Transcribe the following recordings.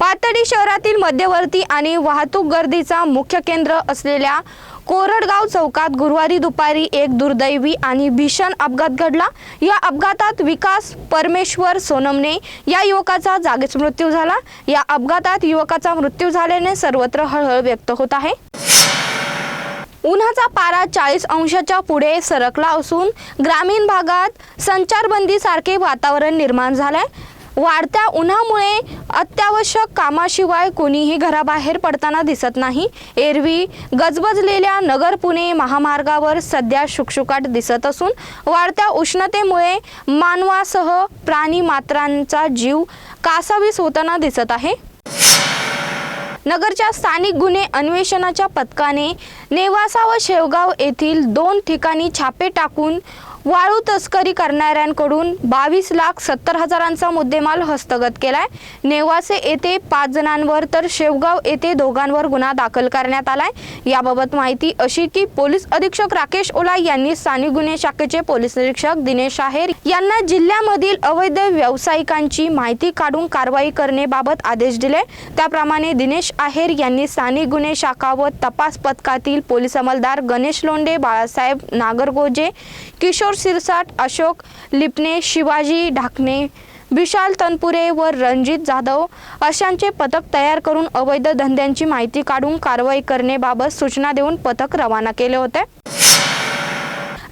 पाथर्डी शहरातील मध्यवर्ती आणि वाहतूक गर्दीचा मुख्य केंद्र असलेल्या कोरडगाव चौकात गुरुवारी दुपारी एक दुर्दैवी आणि भीषण अपघात घडला. या अपघातात विकास परमेश्वर सोनमने या युवकाचा जागीच मृत्यू झाला. या अपघातात युवकाचा मृत्यू झाल्याने सर्वत्र हळहळ व्यक्त होत आहे. उन्हाचा पारा चाळीस अंशाच्या पुढे सरकला असून ग्रामीण भागात संचारबंदी सारखे वातावरण निर्माण झालंय. वाढत्या उन्हामुळे अत्यावश्यक कामाशिवाय कोणीही घराबाहेर पडताना दिसत नाही. एरवी गजबजलेल्या नगर पुणे महामार्गावर सध्या शुकशुकाट दिसत असून वाढत्या उष्णतेमुळे मानवासह प्राणी मात्रांचा जीव कासावीस होताना दिसत आहे. नगरच्या स्थानिक गुन्हे अन्वेषणाच्या पथकाने नेवासा व शेवगाव येथील दोन ठिकाणी छापे टाकून वाळू तस्करी करणाऱ्यांकडून बावीस लाख सत्तर हजारांचा मुद्देमाल हस्तगत केलाय. नेवासे येथे पाच जणांवर तर शेवगाव येथे दोघांवर गुन्हा दाखल करण्यात आलाय. याबाबत माहिती अशी की पोलीस अधीक्षक राकेश ओला यांनी स्थानिक गुन्हे शाखेचे पोलीस निरीक्षक दिनेश आहेर यांना जिल्ह्यामधील अवैध व्यावसायिकांची माहिती काढून कारवाई करण्याबाबत आदेश दिले. त्याप्रमाणे दिनेश आहेर यांनी स्थानिक गुन्हे शाखा व तपास पथकातील पोलीस अंमलदार गणेश लोंडे बाळासाहेब नागरगोजे किशोर सिरसाट अशोक लिपणे शिवाजी ढाकणे विशाल तनपुरे व रणजित जाधव अशांचे पथक तयार करून अवैध धंद्यांची माहिती काढून कारवाई करण्याबाबत सूचना देऊन पथक रवाना केले होते.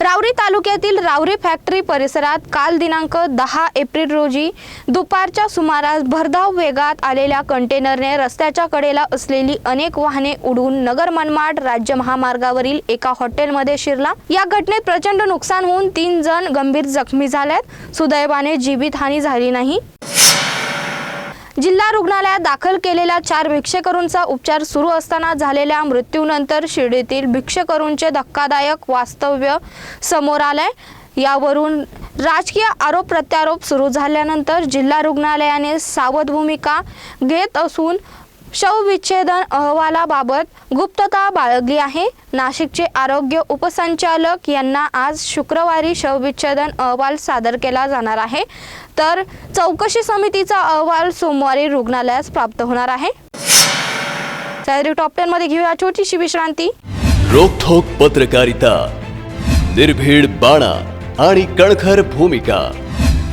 रावरी तालुक्यातील रावरी फॅक्टरी परिसरात काल दिनांक दहा एप्रिल रोजी दुपारच्या सुमारास भरधाव वेगात आलेल्या कंटेनरने रस्त्याच्या कडेला असलेली अनेक वाहने उडवून नगर मनमाड राज्य महामार्गावरील एका हॉटेलमध्ये शिरला. या घटनेत प्रचंड नुकसान होऊन तीन जण गंभीर जखमी झाल्यात. सुदैवाने जीवितहानी झाली नाही. जिल्हा रुग्णालयात दाखल केलेल्या चार भिक्षेकरूंचा उपचार सुरू असताना झालेल्या मृत्यूनंतर शिर्डीतील भिक्षेकरूंचे धक्कादायक वास्तव्य समोर आलंय. यावरून राजकीय आरोप प्रत्यारोप सुरू झाल्यानंतर जिल्हा रुग्णालयाने सावध भूमिका घेत असून शवविच्छेदन अहवालाबाबत गुप्तता बाळगली आहे. नाशिकचे आरोग्य उपसंचालक यांना आज शुक्रवारी शवविच्छेदन अहवाल सादर केला जाणार आहे. तर चौकशी समितीचा अहवाल सोमवारी रुग्णालयास प्राप्त होणार आहे. सह्याद्री टॉप टेन मध्ये घेऊया छोटीशी विश्रांती. रोखोक पत्रकारिता निर्भीड बाणा आणि कणखर भूमिका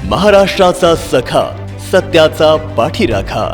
महाराष्ट्राचा सखा सत्याचा पाठीराखा.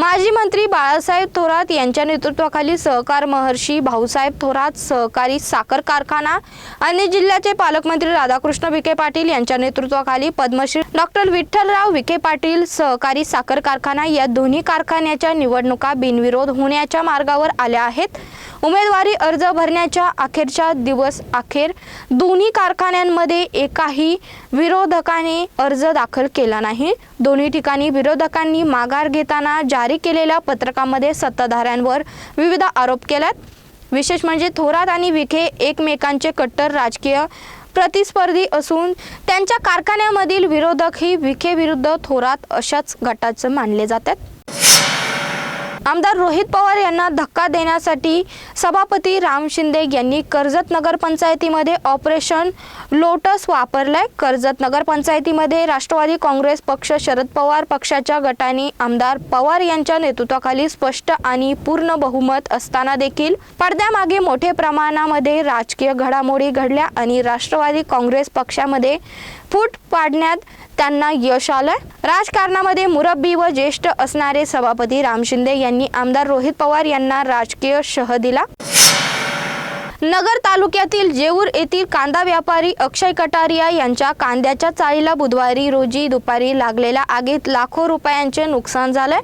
माजी मंत्री बाळासाहेब थोरात यांच्या नेतृत्वाखाली सहकार महर्षी भाऊसाहेब थोरात सहकारी साखर कारखाना आणि जिल्ह्याचे पालकमंत्री राधाकृष्ण विखे पाटील यांच्या नेतृत्वाखाली पद्मश्री डॉक्टर विठ्ठलराव विखे पाटील सहकारी साखर कारखाना या दोन्ही कारखान्याच्या निवडणुका बिनविरोध होण्याच्या मार्गावर आल्या आहेत. उमेदवारी अर्ज भरण्याच्या अखेरच्या दिवस अखेर दोन्ही कारखान्यांमध्ये एकाही विरोधकाने अर्ज दाखल केला नाही. दोन्ही ठिकाणी विरोधकांनी माघार घेताना जारी केलेल्या पत्रकामध्ये सत्ताधाऱ्यांवर विविध आरोप केल्यात. विशेष म्हणजे थोरात आणि विखे एकमेकांचे कट्टर राजकीय प्रतिस्पर्धी असून त्यांच्या कारखान्यामधील विरोधकही विखे विरुद्ध थोरात अशाच गटाचं मानले जातात. आमदार रोहित पवार यांना धक्का देण्यासाठी सभापती राम शिंदे यांनी कर्जत नगरपंचायतीमध्ये ऑपरेशन लोटस वापरलंय. कर्जत नगरपंचायतीमध्ये राष्ट्रवादी काँग्रेस पक्ष शरद पवार पक्षाच्या गटाने आमदार पवार यांच्या नेतृत्वाखाली स्पष्ट आणि पूर्ण बहुमत असताना देखील पडद्यामागे मोठ्या प्रमाणामध्ये राजकीय घडामोडी घडल्या आणि राष्ट्रवादी काँग्रेस पक्षामध्ये फूट पाडण्यात त्यांना यश आलंय. राजकारणामध्ये मुरब्बी व ज्येष्ठ असणारे सभापती राम शिंदे यांनी आमदार रोहित पवार यांना राजकीय शह दिला. नगर तालुक्यातील जेऊर येथील कांदा व्यापारी अक्षय कटारिया यांच्या कांद्याच्या चाळीला बुधवारी रोजी दुपारी लागलेल्या आगीत लाखो रुपयांचे नुकसान झाले.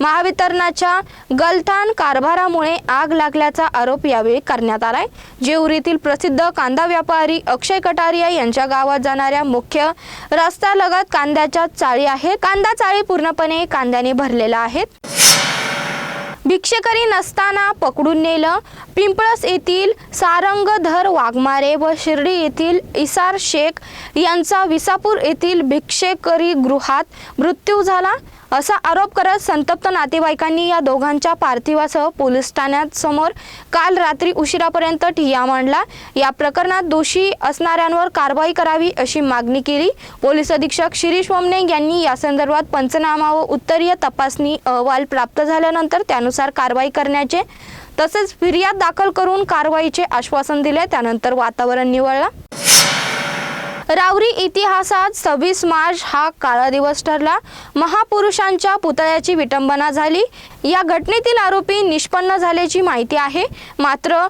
महावितरणाच्या गलथान कारभारामुळे आग लागल्याचा आरोप यावेळी करण्यात आलाय. जेऊर येथील प्रसिद्ध कांदा व्यापारी अक्षय कटारिया यांच्या गावात जाणाऱ्या मुख्य रस्त्यालगत कांद्याच्या चाळी आहेत कांदा चाळी पूर्णपणे कांद्याने भरलेल्या आहेत भिक्षेकरी नसताना पकडून नेलं. पिंपळस येथील सारंगधर वाघमारे व शिर्डी येथील इसार शेख यांचा विसापूर येथील भिक्षेकरी गृहात मृत्यू झाला. असा आरोप करत संतप्त नातेवाईकांनी या दोघांच्या पार्थिवासह पोलीस ठाण्यात समोर काल रात्री उशिरापर्यंत ठिय्या मांडला. या प्रकरणात दोषी असणाऱ्यांवर कारवाई करावी अशी मागणी केली. पोलीस अधीक्षक शिरीष वमने यांनी या संदर्भात पंचनामा व उत्तरीय तपासणी अहवाल प्राप्त झाल्यानंतर त्यानुसार कारवाई करण्याचे तसेच फिर्याद दाखल करून कारवाईचे आश्वासन दिले. त्यानंतर वातावरण निवळलं. रावरी इतिहासात सव्वीस मार्च हा काळा दिवस ठरला. महापुरुषांच्या पुतळ्याची विटंबना झाली. या घटनेतील आरोपी निष्पन्न झाल्याची माहिती आहे. मात्र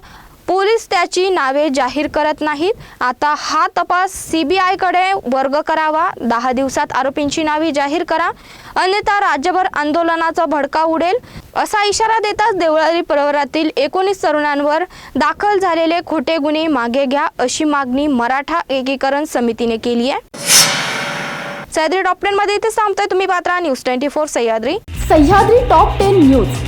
पोलीस त्याची नावे जाहीर करत नाहीत. आता हा तपास सीबीआयकडे वर्ग करावा. दहा दिवसात आरोपींची नावे जाहीर करा. अन्यथा राज्यभर आंदोलनाचा भडका उडेल. असा इशारा देताच देवळाली परिवारातील एकोणीस तरुणांवर दाखल झालेले खोटे गुन्हे मागे घ्या अशी मागणी मराठा एकीकरण समितीने केली आहे. सह्याद्री टॉपमध्ये इथे थांबतोय. तुम्ही Patra News twenty four Sahyadri. Sahyadri top ten news.